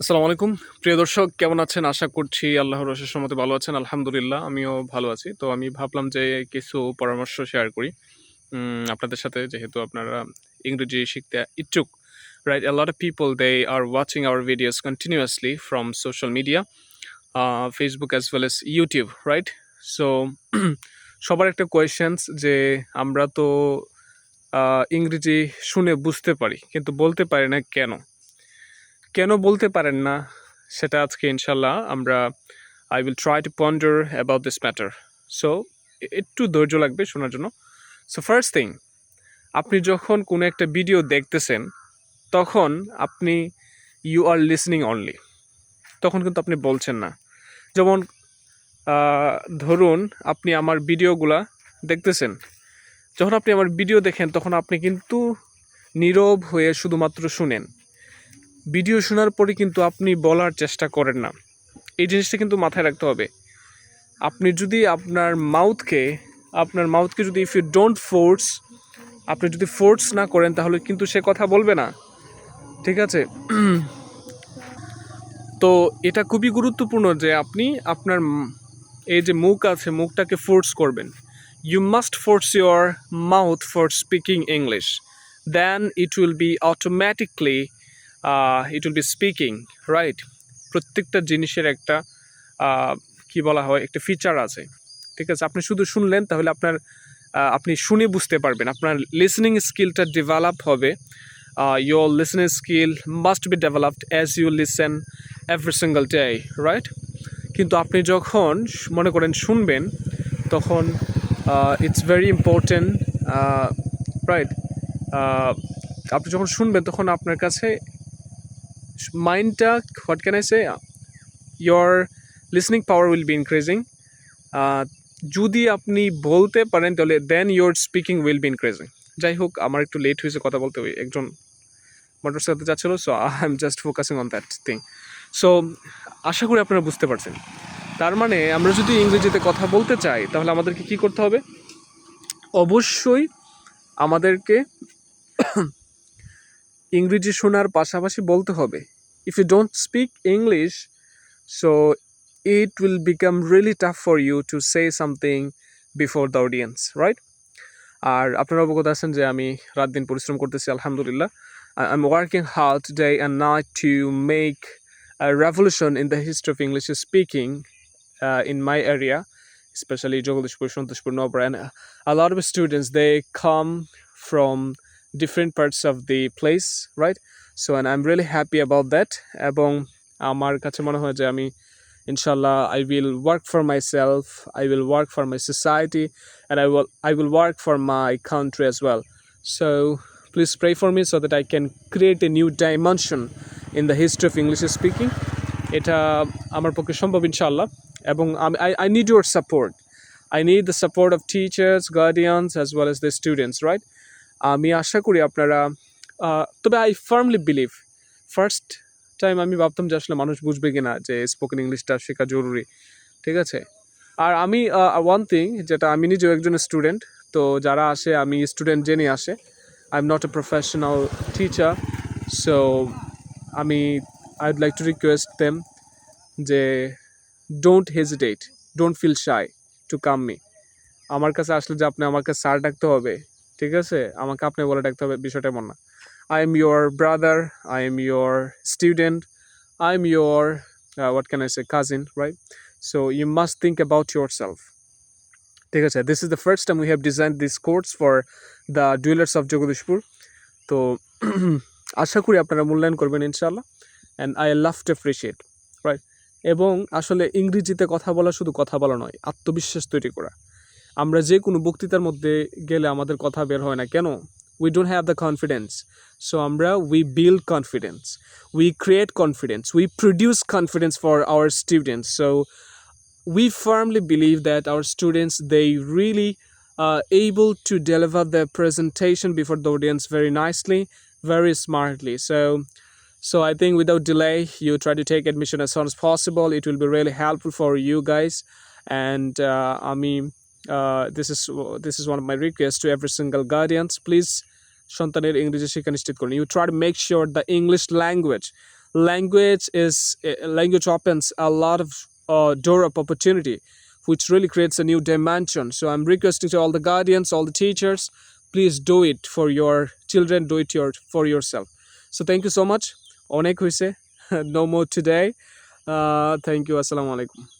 আসসালামু আলাইকুম। প্রিয় দর্শক কেমন আছেন? আশা করছি আল্লাহর রসের সম্মতে ভালো আছেন। আলহামদুলিল্লাহ আমিও ভালো আছি। তো আমি ভাবলাম যে কিছু পরামর্শ শেয়ার করি। আপনাদের সাথে যেহেতু আপনারা ইংরেজি শিখতে ইচ্ছুক right a lot of people they are watching our videos continuously from social media uh, as YouTube right? So সবার একটা কোয়েশ্চেন্স যে আমরা তো ইংরেজি শুনে বুঝতে পারি কিন্তু বলতে পারি না কেন? কেন বলতে পারেন না, সেটা আজকে ইনশাল্লাহ আমরা I will try to ponder about this matter so একটু ধৈর্য লাগবে শোনার জন্য। সো ফার্স্ট থিং আপনি যখন কোনো একটা ভিডিও দেখতেছেন, তখন আপনি ইউ আর লিসনিং অনলি তখন কিন্তু আপনি বলছেন না। যেমন ধরুন আপনি আমার ভিডিওগুলা দেখতেছেন। যখন আপনি আমার ভিডিও দেখেন, তখন আপনি কিন্তু নীরব হয়ে শুধুমাত্র শুনেন। ভিডিও শোনার পরে কিন্তু আপনি বলার চেষ্টা করেন না। এই জিনিসটা কিন্তু মাথায় রাখতে হবে। আপনি যদি আপনার মাউথকে আপনার মাউথকে যদি ইফ ইউ ডোন্ট ফোর্স আপনি যদি ফোর্স না করেন তাহলে কিন্তু সে কথা বলবে না। ঠিক আছে? তো এটা খুবই গুরুত্বপূর্ণ যে আপনি আপনার এই যে মুখ আছে, মুখটাকে ফোর্স করবেন। You must force your mouth for speaking English then it will be automatically it will be speaking right প্রত্যেকটা জিনিসের একটা কি বলা হয়, একটা ফিচার আছে। ঠিক আছে? আপনি শুধু শুনলেন, তাহলে আপনার আপনি শুনে বুঝতে পারবেন। আপনার লিসনিং স্কিলটা ডেভেলপ হবে। Your listening skill must be developed as you listen every single day right কিন্তু আপনি যখন মনে করেন শুনবেন, তখন ইটস ভেরি ইম্পর্টেন্ট রাইট আপনি যখন শুনবেন, তখন আপনার কাছে মাইন্ডটা what can I say your listening power will be increasing যদি আপনি বলতে পারেন, তাহলে then your speaking will be increasing যাই হোক, আমার একটু লেট হয়েছে কথা বলতে, ওই একজন মোটরসাইকেল যাচ্ছিল so I am just focusing on that thing so আশা করি আপনারা বুঝতে পারছেন। তার মানে আমরা যদি ইংরেজিতে কথা বলতে চাই, তাহলে আমাদেরকে কি করতে হবে? অবশ্যই আমাদেরকে ইংরেজি শোনার পাশাপাশি বলতে হবে। If you don't speak English so it will become really tough for you to say something before the audience right আর আপনারা অবগত আছেন যে আমি রাত দিন পরিশ্রম করতেছি আলহামদুলিল্লাহ I am working hard day and night to make a revolution in the history of English speaking uh, in my area, especially Jogdishpur, Shantashpur, Nobra, and a lot of students they come from different parts of the right? So, and I'm really happy about that. এবং আমার কাছে মনে হয় যে আমি ইনশাল্লাহ I will work for myself I will work for my society and I will I will work for my country as well so please pray for me so that I can create a new dimension in the history of English speaking এটা আমার পক্ষে সম্ভব ইনশাল্লাহ এবং আমি I I need your support I need the support of teachers guardians as well as the students right আমি আশা করি আপনারা তবে I firmly believe first time আমি ভাবতাম যে আসলে মানুষ বুঝবে কি না যে স্পোকেন ইংলিশটা শেখা জরুরি, ঠিক আছে? আর আমি ওয়ান থিং যেটা আমি নিজেও একজন স্টুডেন্ট তো যারা আসে, আমি স্টুডেন্ট জেনে আসে I am not a professional teacher so আমি I would like to request them যে don't hesitate don't feel shy to come me আমার কাছে আসলে যে আপনি আমাকে স্যার ডাকতে হবে, ঠিক আছে? আমাকে আপনি বলে ডাকতে হবে, বিষয়টা এমন না। I am your brother I am your student I am your what can I say cousin right so you must think about yourself ঠিক আছে this is the first time we have design this course for the dwellers of Jagdishpur তো আশা করি আপনারা মূল্যায়ন করবেন ইনশাল্লাহ and I love to appreciate right এবং আসলে ইংরেজিতে কথা বলা শুধু কথা বলা নয়, আত্মবিশ্বাস তৈরি করা। আমরা যে কোনো বক্তৃতার মধ্যে গেলে আমাদের কথা বের হয় না। কেন? we don't have the confidence. So amra we build confidence. We create confidence. We produce confidence for our students. So we firmly believe that our students they really are able to deliver their presentation before the audience very nicely very smartly. So so i think without delay you try to take admission as soon as possible. It will be really helpful for you guys. And uh, i mean uh, this is this is one of my requests to every single guardians please সন্তানের ইংরেজি শিক্ষা নিশ্চিত করুন you try to make sure the English language language is uh, language opens a lot of uh, door of opportunity which really creates a new dimension so i'm requesting to all the guardians all the teachers please do it for your children do it your for yourself so thank you so much অনেক হয়েছে no more today uh, thank you আসসালামু আলাইকুম